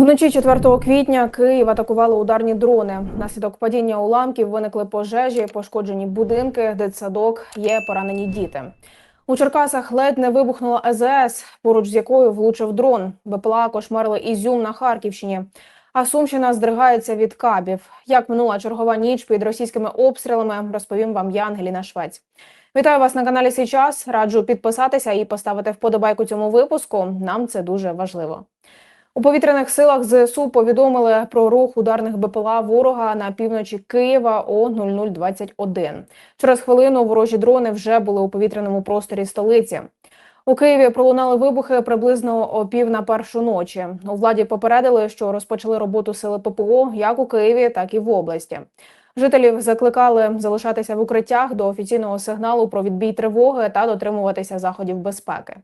Вночі 4 квітня Київ атакували ударні дрони. Наслідок падіння уламків виникли пожежі, пошкоджені будинки, дитсадок, є поранені діти. У Черкасах ледь не вибухнула АЗС, поруч з якою влучив дрон. БПЛА кошмарили Ізюм на Харківщині. А Сумщина здригається від кабів. Як минула чергова ніч під російськими обстрілами, розповім вам я, Ангеліна Швець. Вітаю вас на каналі «Сій час». Раджу підписатися і поставити вподобайку цьому випуску. Нам це дуже важливо. У повітряних силах ЗСУ повідомили про рух ударних БПЛА ворога на півночі Києва о 0021. Через хвилину ворожі дрони вже були у повітряному просторі столиці. У Києві пролунали вибухи приблизно о пів на першу ночі. У владі попередили, що розпочали роботу сили ППО як у Києві, так і в області. Жителів закликали залишатися в укриттях до офіційного сигналу про відбій тривоги та дотримуватися заходів безпеки.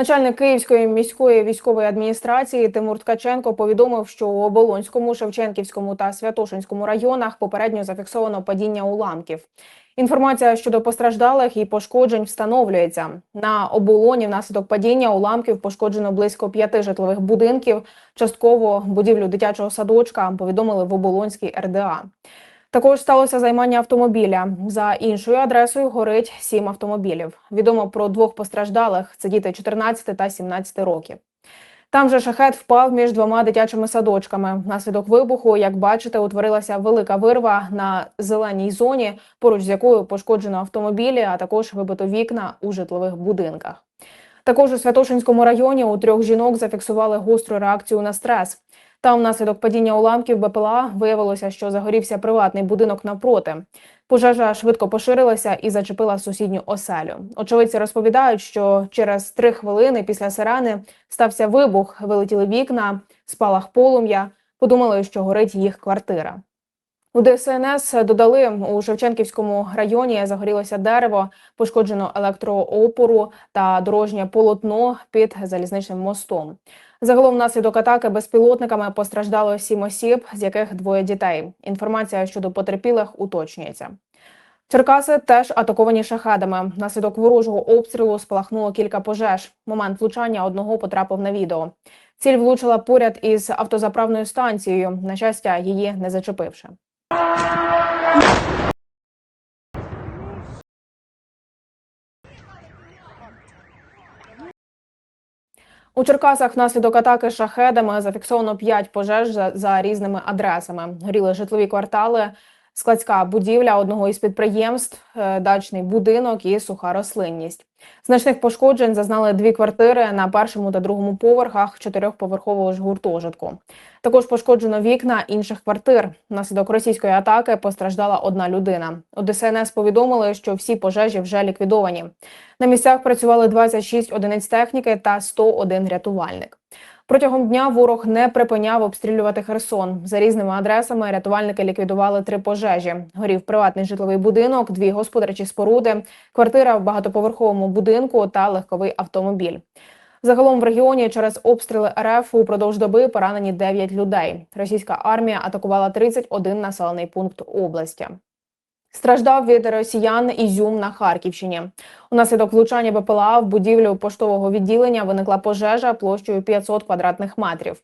Начальник Київської міської військової адміністрації Тимур Ткаченко повідомив, що у Оболонському, Шевченківському та Святошинському районах попередньо зафіксовано падіння уламків. Інформація щодо постраждалих і пошкоджень встановлюється. На оболоні внаслідок падіння уламків пошкоджено близько п'яти житлових будинків. Частково будівлю дитячого садочка повідомили в Оболонській РДА. Також сталося займання автомобіля. За іншою адресою горить сім автомобілів. Відомо про двох постраждалих. Це діти 14 та 17 років. Там же шахет впав між двома дитячими садочками. Внаслідок вибуху, як бачите, утворилася велика вирва на зеленій зоні, поруч з якою пошкоджено автомобілі, а також вибито вікна у житлових будинках. Також у Святошинському районі у трьох жінок зафіксували гостру реакцію на стрес. Там внаслідок падіння уламків БПЛА виявилося, що загорівся приватний будинок навпроти. Пожежа швидко поширилася і зачепила сусідню оселю. Очевидці розповідають, що через три хвилини після сирени стався вибух, вилетіли вікна, спалах полум'я. Подумали, що горить їх квартира. У ДСНС додали у Шевченківському районі загорілося дерево, пошкоджено електроопору та дорожнє полотно під залізничним мостом. Загалом внаслідок атаки безпілотниками постраждало сім осіб, з яких двоє дітей. Інформація щодо потерпілих уточнюється. Черкаси теж атаковані шахедами. Внаслідок ворожого обстрілу спалахнуло кілька пожеж. Момент влучання одного потрапив на відео. Ціль влучила поряд із автозаправною станцією. На щастя, її не зачепивши. У Черкасах внаслідок атаки шахедами зафіксовано 5 пожеж за, за різними адресами. Горіли житлові квартали, складська будівля одного із підприємств, е, дачний будинок і суха рослинність. Значних пошкоджень зазнали дві квартири на першому та другому поверхах чотирьохповерхового ж гуртожитку. Також пошкоджено вікна інших квартир. Внаслідок російської атаки постраждала одна людина. У ДСНС повідомили, що всі пожежі вже ліквідовані. На місцях працювали 26 одиниць техніки та 101 рятувальник. Протягом дня ворог не припиняв обстрілювати Херсон. За різними адресами рятувальники ліквідували три пожежі. Горів приватний житловий будинок, дві господарчі споруди, квартира в багатоповерховому будинку та легковий автомобіль. Загалом в регіоні через обстріли РФ упродовж доби поранені 9 людей. Російська армія атакувала 31 населений пункт області. Страждав від росіян Ізюм на Харківщині. Унаслідок влучання БПЛА в будівлю поштового відділення виникла пожежа площею 500 квадратних метрів.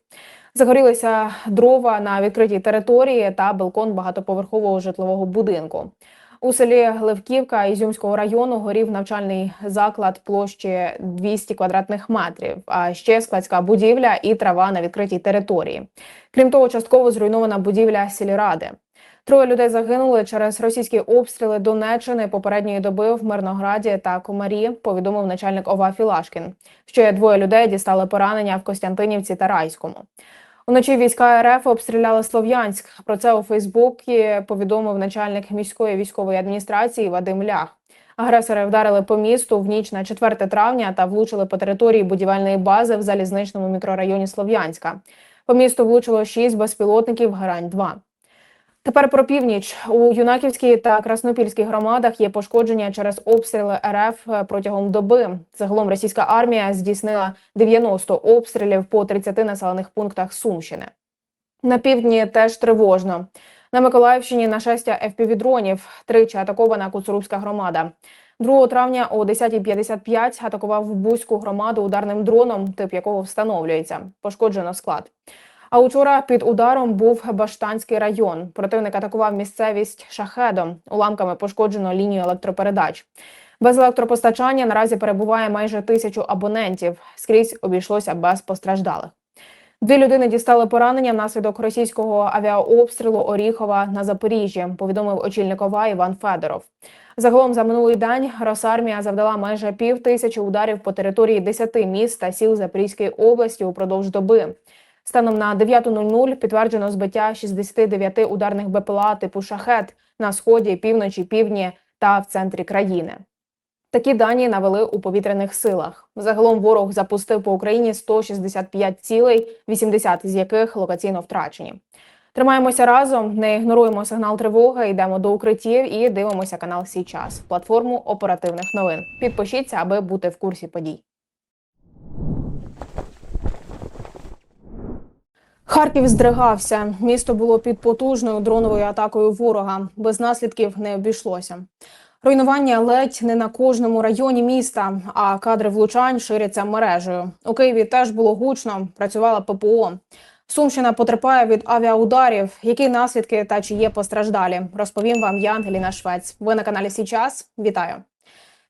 Загорілися дрова на відкритій території та балкон багатоповерхового житлового будинку. У селі Левківка Ізюмського району горів навчальний заклад площі 200 квадратних метрів, а ще складська будівля і трава на відкритій території. Крім того, частково зруйнована будівля сільради. Троє людей загинули через російські обстріли Донеччини попередньої доби в Мирнограді та Комарі. Повідомив начальник ОВА Філашкін. Ще двоє людей дістали поранення в Костянтинівці та Райському. Уночі війська РФ обстріляли Слов'янськ. Про це у Фейсбуці повідомив начальник міської військової адміністрації Вадим Лях. Агресори вдарили по місту в ніч на 4 травня та влучили по території будівельної бази в залізничному мікрорайоні Слов'янська. По місту влучило 6 безпілотників Грань-2. Тепер про північ у Юнаківській та Краснопільській громадах є пошкодження через обстріли РФ протягом доби. Загалом російська армія здійснила 90 обстрілів по 30 населених пунктах Сумщини. На півдні теж тривожно. На Миколаївщині нашестя FPV-дронів. Тричі атакована Куцурубська громада. 2 травня о 10.55 атакував Бузьку громаду ударним дроном, тип якого встановлюється. Пошкоджено склад. А учора під ударом був Баштанський район. Противник атакував місцевість шахедом. Уламками пошкоджено лінію електропередач. Без електропостачання наразі перебуває майже тисячу абонентів. Скрізь обійшлося без постраждалих. Дві людини дістали поранення внаслідок російського авіаобстрілу Оріхова на Запоріжжі. Повідомив очільник ОВА Іван Федоров. Загалом за минулий день Росармія завдала майже пів тисячі ударів по території 10 міст та сіл Запорізької області упродовж доби. Станом на 9.00 підтверджено збиття 69 ударних БПЛА типу шахет на сході, півночі, півдні та в центрі країни. Такі дані навели у повітряних силах. Загалом ворог запустив по Україні 165 цілей, 80 з яких локаційно втрачені. Тримаємося разом, не ігноруємо сигнал тривоги, йдемо до укриттів і дивимося канал Сій час, платформу оперативних новин. Підпишіться, аби бути в курсі подій. Харків здригався. Місто було під потужною дроновою атакою ворога. Без наслідків не обійшлося. Руйнування ледь не на кожному районі міста, а кадри влучань ширяться мережею. У Києві теж було гучно. Працювала ППО. Сумщина потерпає від авіаударів. Які наслідки та чи є постраждалі? Розповім вам я, Ангеліна Швець. Ви на каналі Січас. Вітаю.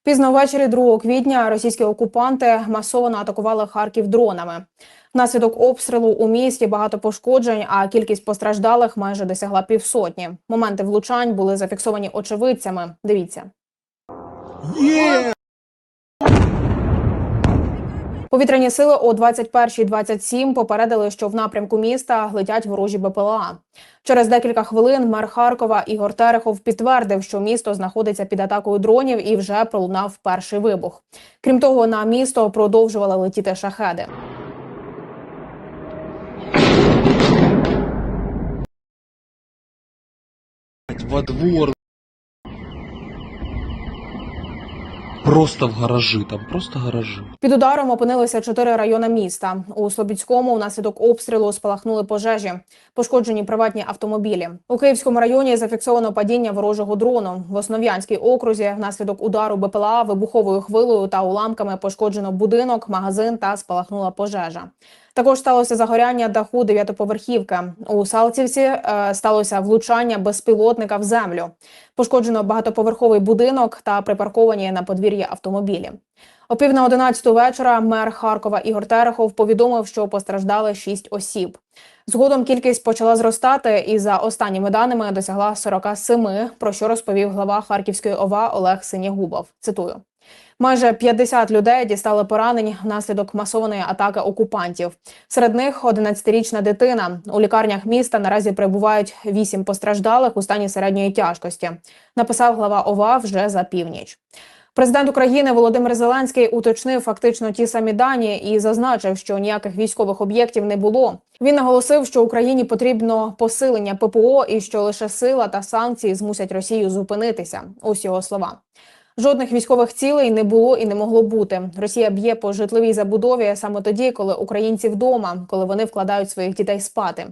Пізно ввечері 2 квітня російські окупанти масово атакували Харків дронами. Внаслідок обстрілу у місті багато пошкоджень, а кількість постраждалих майже досягла півсотні. Моменти влучань були зафіксовані очевидцями. Дивіться. Повітряні сили о 21.27 попередили, що в напрямку міста летять ворожі БПЛА. Через декілька хвилин мер Харкова Ігор Терехов підтвердив, що місто знаходиться під атакою дронів і вже пролунав перший вибух. Крім того, на місто продовжували летіти шахеди. Во двор. Просто в гаражі, там просто гаражі. Під ударом опинилися чотири райони міста. У Слобідському внаслідок обстрілу спалахнули пожежі, пошкоджені приватні автомобілі. У Київському районі зафіксовано падіння ворожого дрону. В Основ'янській окрузі внаслідок удару БПЛА вибуховою хвилою та уламками пошкоджено будинок, магазин та спалахнула пожежа. Також сталося загоряння даху дев'ятоповерхівки. У Салтівці е, сталося влучання безпілотника в землю. Пошкоджено багатоповерховий будинок та припарковані на подвір'ї автомобілі. О пів на одинадцяту вечора мер Харкова Ігор Терехов повідомив, що постраждали шість осіб. Згодом кількість почала зростати і за останніми даними досягла 47, про що розповів глава Харківської ОВА Олег Синєгубов. Цитую. Майже 50 людей дістали поранень внаслідок масованої атаки окупантів. Серед них 11-річна дитина. У лікарнях міста наразі перебувають 8 постраждалих у стані середньої тяжкості. Написав глава ОВА вже за північ. Президент України Володимир Зеленський уточнив фактично ті самі дані і зазначив, що ніяких військових об'єктів не було. Він наголосив, що Україні потрібно посилення ППО і що лише сила та санкції змусять Росію зупинитися. Ось його слова. Жодних військових цілей не було і не могло бути. Росія б'є по житловій забудові саме тоді, коли українці вдома, коли вони вкладають своїх дітей спати.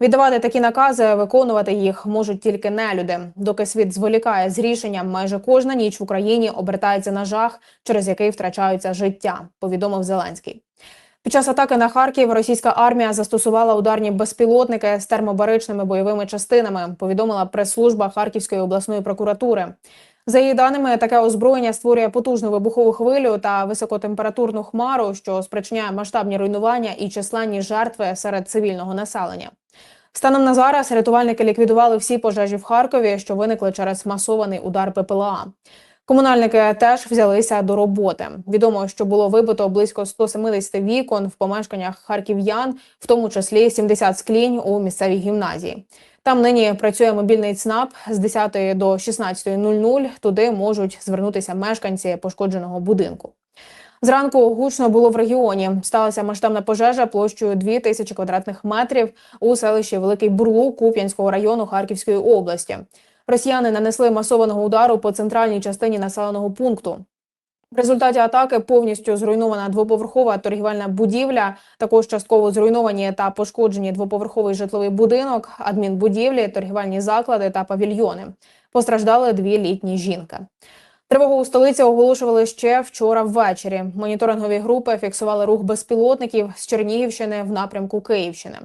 Віддавати такі накази, виконувати їх можуть тільки нелюди. Доки світ зволікає з рішенням, майже кожна ніч в Україні обертається на жах, через який втрачаються життя. Повідомив Зеленський. Під час атаки на Харків російська армія застосувала ударні безпілотники з термобаричними бойовими частинами. Повідомила прес-служба Харківської обласної прокуратури. За її даними, таке озброєння створює потужну вибухову хвилю та високотемпературну хмару, що спричиняє масштабні руйнування і численні жертви серед цивільного населення. Станом на зараз рятувальники ліквідували всі пожежі в Харкові, що виникли через масований удар ППЛА. Комунальники теж взялися до роботи. Відомо, що було вибито близько 170 вікон в помешканнях харків'ян, в тому числі 70 склінь у місцевій гімназії. Там нині працює мобільний ЦНАП з 10 до 16.00. Туди можуть звернутися мешканці пошкодженого будинку. Зранку гучно було в регіоні. Сталася масштабна пожежа площею 2 тисячі квадратних метрів у селищі Великий Бурлук Куп'янського району Харківської області. Росіяни нанесли масованого удару по центральній частині населеного пункту. В результаті атаки повністю зруйнована двоповерхова торгівельна будівля. Також частково зруйновані та пошкоджені двоповерховий житловий будинок, адмінбудівлі, торгівельні заклади та павільйони. Постраждали дві літні жінки. Тривогу у столиці оголошували ще вчора ввечері. Моніторингові групи фіксували рух безпілотників з Чернігівщини в напрямку Київщини.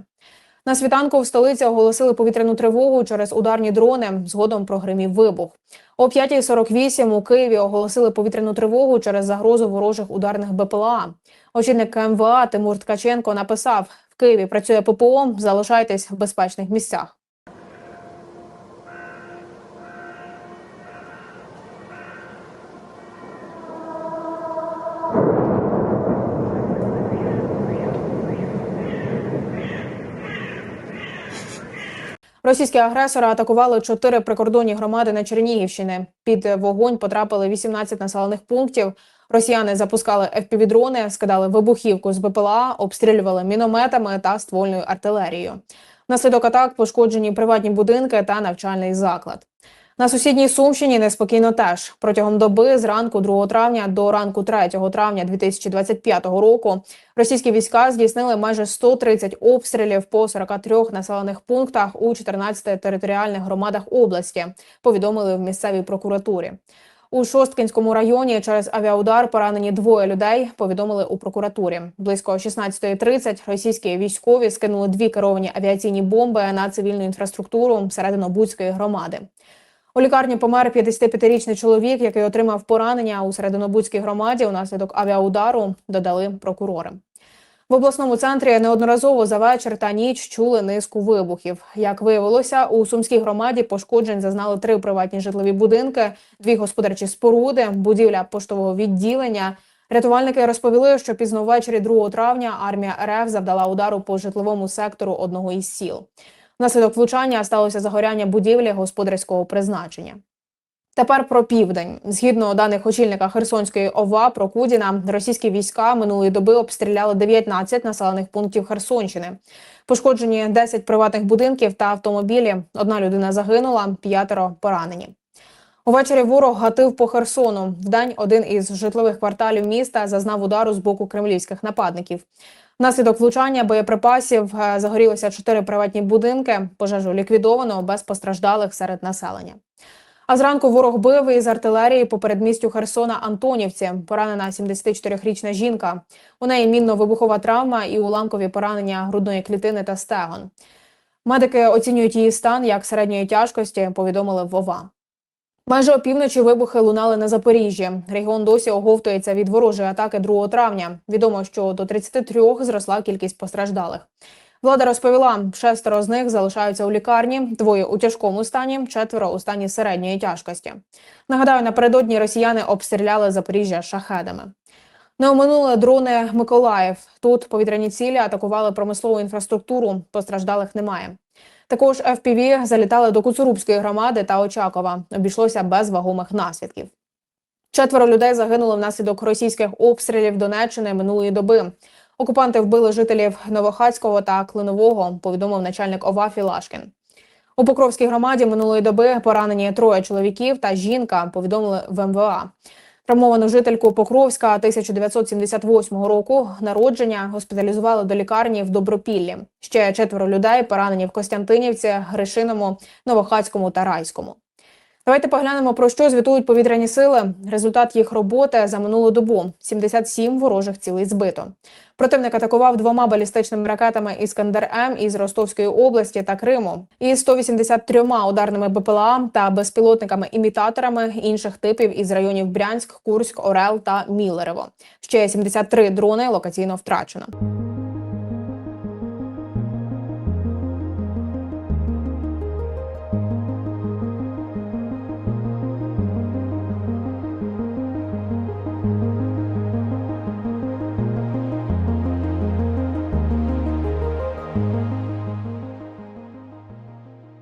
На світанку в столиці оголосили повітряну тривогу через ударні дрони. Згодом прогримів вибух. О 5.48 у Києві оголосили повітряну тривогу через загрозу ворожих ударних БПЛА. Очільник МВА Тимур Ткаченко написав: в Києві працює ППО. Залишайтесь в безпечних місцях. Російські агресори атакували чотири прикордонні громади на Чернігівщині. Під вогонь потрапили 18 населених пунктів. Росіяни запускали FPV-дрони, скидали вибухівку з БПЛА, обстрілювали мінометами та ствольною артилерією. Наслідок атак пошкоджені приватні будинки та навчальний заклад. На сусідній Сумщині неспокійно теж протягом доби з ранку 2 травня до ранку 3 травня 2025 року російські війська здійснили майже 130 обстрілів по 43 населених пунктах у 14 територіальних громадах області. Повідомили в місцевій прокуратурі. У Шосткінському районі через авіаудар поранені двоє людей. Повідомили у прокуратурі. Близько 16.30 російські військові скинули дві керовані авіаційні бомби на цивільну інфраструктуру серединобудської громади. У лікарні помер 55-річний чоловік, який отримав поранення у серединобудській громаді унаслідок авіаудару. Додали прокурори. В обласному центрі неодноразово за вечір та ніч чули низку вибухів. Як виявилося, у сумській громаді пошкоджень зазнали три приватні житлові будинки, дві господарчі споруди, будівля поштового відділення. Рятувальники розповіли, що пізно ввечері 2 травня армія РФ завдала удару по житловому сектору одного із сіл. Внаслідок влучання сталося загоряння будівлі господарського призначення. Тепер про південь. Згідно даних очільника Херсонської ОВА Прокудіна, російські війська минулої доби обстріляли 19 населених пунктів Херсонщини. Пошкоджені 10 приватних будинків та автомобілі. Одна людина загинула, п'ятеро поранені. Увечері ворог гатив по Херсону. Вдень один із житлових кварталів міста зазнав удару з боку кремлівських нападників. Внаслідок влучання боєприпасів е, загорілися чотири приватні будинки. Пожежу ліквідовано без постраждалих серед населення. А зранку ворог бив із артилерії по передмістю Херсона Антонівці. Поранена 74-річна жінка. У неї мінно-вибухова травма і уламкові поранення грудної клітини та стегон. Медики оцінюють її стан як середньої тяжкості. Повідомили в ОВА. Майже опівночі вибухи лунали на Запоріжжі. Регіон досі оговтується від ворожої атаки 2 травня. Відомо, що до 33 зросла кількість постраждалих. Влада розповіла, шестеро з них залишаються у лікарні, двоє у тяжкому стані, четверо у стані середньої тяжкості. Нагадаю, напередодні росіяни обстріляли Запоріжжя шахедами. Не оминули дрони Миколаїв. Тут повітряні цілі атакували промислову інфраструктуру. Постраждалих немає. Також FPV залітали до Куцурубської громади та Очакова. Обійшлося без вагомих наслідків. Четверо людей загинули внаслідок російських обстрілів Донеччини минулої доби. Окупанти вбили жителів Новохацького та Клинового, повідомив начальник ОВА Філашкін. У Покровській громаді минулої доби поранені троє чоловіків та жінка, повідомили в МВА. Травмовану жительку Покровська 1978 року народження госпіталізували до лікарні в Добропіллі. Ще четверо людей поранені в Костянтинівці, Гришиному, Новохацькому та Райському. Давайте поглянемо про що звітують повітряні сили. Результат їх роботи за минулу добу: 77 ворожих цілей збито. Противник атакував двома балістичними ракетами Іскандер М із Ростовської області та Криму, і 183 ударними БПЛА та безпілотниками-імітаторами інших типів із районів Брянськ, Курськ, Орел та Міллерево. Ще 73 дрони локаційно втрачено.